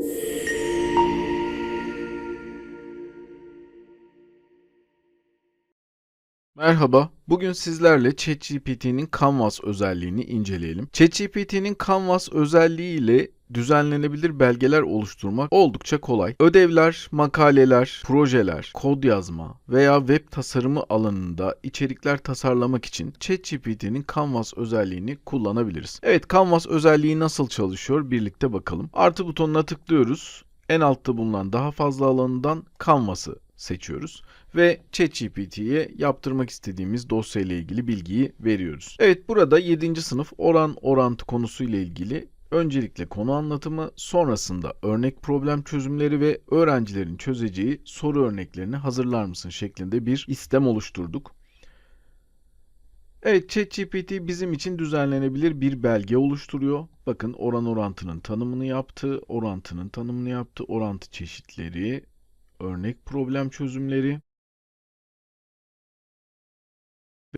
you Merhaba, bugün sizlerle ChatGPT'nin Canvas özelliğini inceleyelim. ChatGPT'nin Canvas özelliği ile düzenlenebilir belgeler oluşturmak oldukça kolay. Ödevler, makaleler, projeler, kod yazma veya web tasarımı alanında içerikler tasarlamak için ChatGPT'nin Canvas özelliğini kullanabiliriz. Evet, Canvas özelliği nasıl çalışıyor birlikte bakalım. Artı butonuna tıklıyoruz. En altta bulunan daha fazla alanından Canvas'ı seçiyoruz ve ChatGPT'ye yaptırmak istediğimiz dosya ile ilgili bilgiyi veriyoruz. Evet burada 7. sınıf oran orantı konusu ile ilgili öncelikle konu anlatımı, sonrasında örnek problem çözümleri ve öğrencilerin çözeceği soru örneklerini hazırlar mısın şeklinde bir istem oluşturduk. Evet, ChatGPT bizim için düzenlenebilir bir belge oluşturuyor. Bakın oran orantının tanımını yaptı, orantının tanımını yaptı, orantı çeşitleri, örnek problem çözümleri,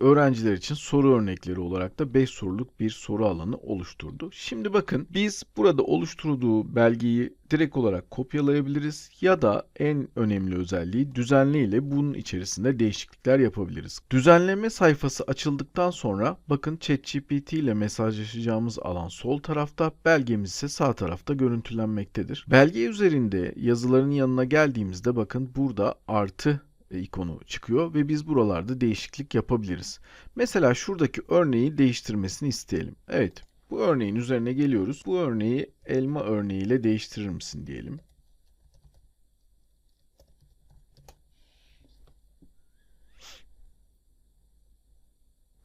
öğrenciler için soru örnekleri olarak da 5 soruluk bir soru alanı oluşturdu. Şimdi bakın biz burada oluşturduğu belgeyi direkt olarak kopyalayabiliriz ya da en önemli özelliği düzenle ile bunun içerisinde değişiklikler yapabiliriz. Düzenleme sayfası açıldıktan sonra bakın ChatGPT ile mesajlaşacağımız alan sol tarafta, belgemiz ise sağ tarafta görüntülenmektedir. Belge üzerinde yazıların yanına geldiğimizde bakın burada artı ikonu çıkıyor ve biz buralarda değişiklik yapabiliriz. Mesela şuradaki örneği değiştirmesini isteyelim. Evet, bu örneğin üzerine geliyoruz. Bu örneği elma örneğiyle değiştirir misin diyelim.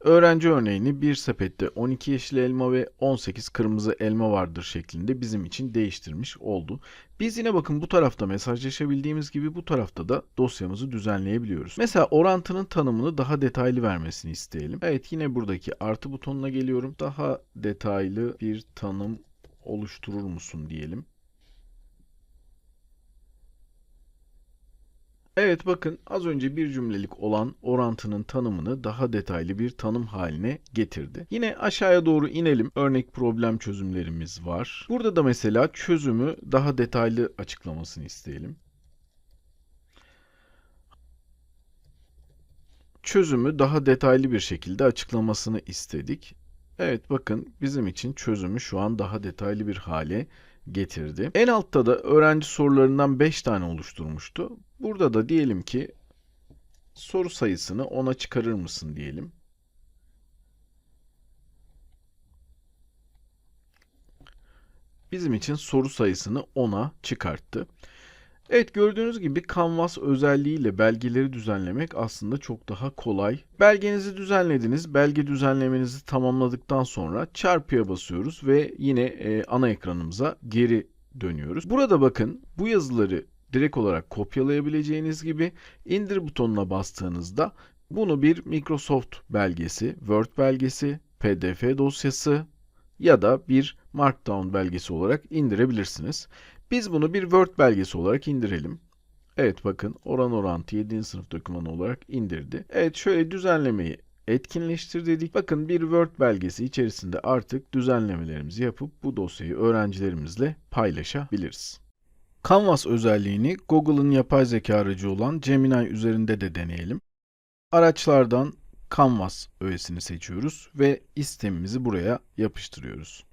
Öğrenci örneğini bir sepette 12 yeşil elma ve 18 kırmızı elma vardır şeklinde bizim için değiştirmiş oldu. Biz yine bakın bu tarafta mesajlaşabildiğimiz gibi bu tarafta da dosyamızı düzenleyebiliyoruz. Mesela orantının tanımını daha detaylı vermesini isteyelim. Evet yine buradaki artı butonuna geliyorum. Daha detaylı bir tanım oluşturur musun diyelim. Evet bakın az önce bir cümlelik olan orantının tanımını daha detaylı bir tanım haline getirdi. Yine aşağıya doğru inelim. Örnek problem çözümlerimiz var. Burada da mesela çözümü daha detaylı açıklamasını isteyelim. Çözümü daha detaylı bir şekilde açıklamasını istedik. Evet bakın bizim için çözümü şu an daha detaylı bir hale getirdi. En altta da öğrenci sorularından 5 tane oluşturmuştu. Burada da diyelim ki soru sayısını 10'a çıkarır mısın diyelim. Bizim için soru sayısını 10'a çıkarttı. Evet gördüğünüz gibi Canvas özelliğiyle belgeleri düzenlemek aslında çok daha kolay. Belgenizi düzenlediniz. Belge düzenlemenizi tamamladıktan sonra çarpıya basıyoruz ve yine e, ana ekranımıza geri dönüyoruz. Burada bakın bu yazıları direkt olarak kopyalayabileceğiniz gibi indir butonuna bastığınızda bunu bir Microsoft belgesi, Word belgesi, PDF dosyası ya da bir Markdown belgesi olarak indirebilirsiniz. Biz bunu bir Word belgesi olarak indirelim. Evet bakın oran orantı 7. sınıf dokümanı olarak indirdi. Evet şöyle düzenlemeyi etkinleştir dedik. Bakın bir Word belgesi içerisinde artık düzenlemelerimizi yapıp bu dosyayı öğrencilerimizle paylaşabiliriz. Canvas özelliğini Google'ın yapay zeka aracı olan Gemini üzerinde de deneyelim. Araçlardan Canvas öğesini seçiyoruz ve istemimizi buraya yapıştırıyoruz.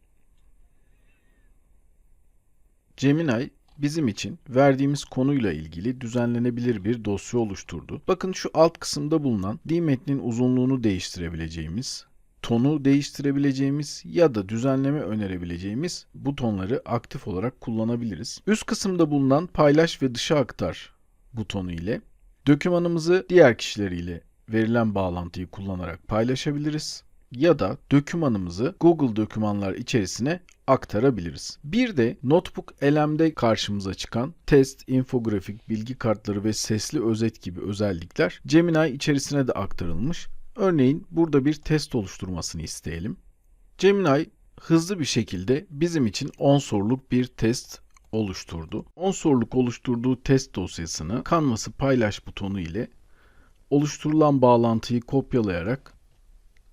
Gemini bizim için verdiğimiz konuyla ilgili düzenlenebilir bir dosya oluşturdu. Bakın şu alt kısımda bulunan dil metnin uzunluğunu değiştirebileceğimiz, tonu değiştirebileceğimiz ya da düzenleme önerebileceğimiz butonları aktif olarak kullanabiliriz. Üst kısımda bulunan paylaş ve dışa aktar butonu ile dokümanımızı diğer kişileriyle verilen bağlantıyı kullanarak paylaşabiliriz ya da dokümanımızı Google dokümanlar içerisine aktarabiliriz. Bir de Notebook LM'de karşımıza çıkan test, infografik, bilgi kartları ve sesli özet gibi özellikler Gemini içerisine de aktarılmış. Örneğin burada bir test oluşturmasını isteyelim. Gemini hızlı bir şekilde bizim için 10 soruluk bir test oluşturdu. 10 soruluk oluşturduğu test dosyasını Canvas'ı paylaş butonu ile oluşturulan bağlantıyı kopyalayarak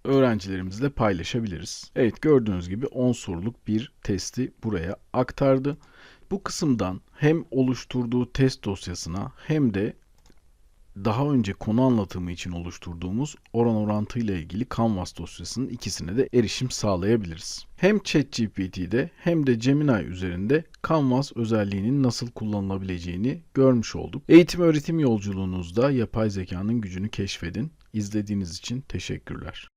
öğrencilerimizle paylaşabiliriz. Evet gördüğünüz gibi 10 soruluk bir testi buraya aktardı. Bu kısımdan hem oluşturduğu test dosyasına hem de daha önce konu anlatımı için oluşturduğumuz oran orantı ilgili Canvas dosyasının ikisine de erişim sağlayabiliriz. Hem ChatGPT'de hem de Gemini üzerinde Canvas özelliğinin nasıl kullanılabileceğini görmüş olduk. Eğitim öğretim yolculuğunuzda yapay zekanın gücünü keşfedin. İzlediğiniz için teşekkürler.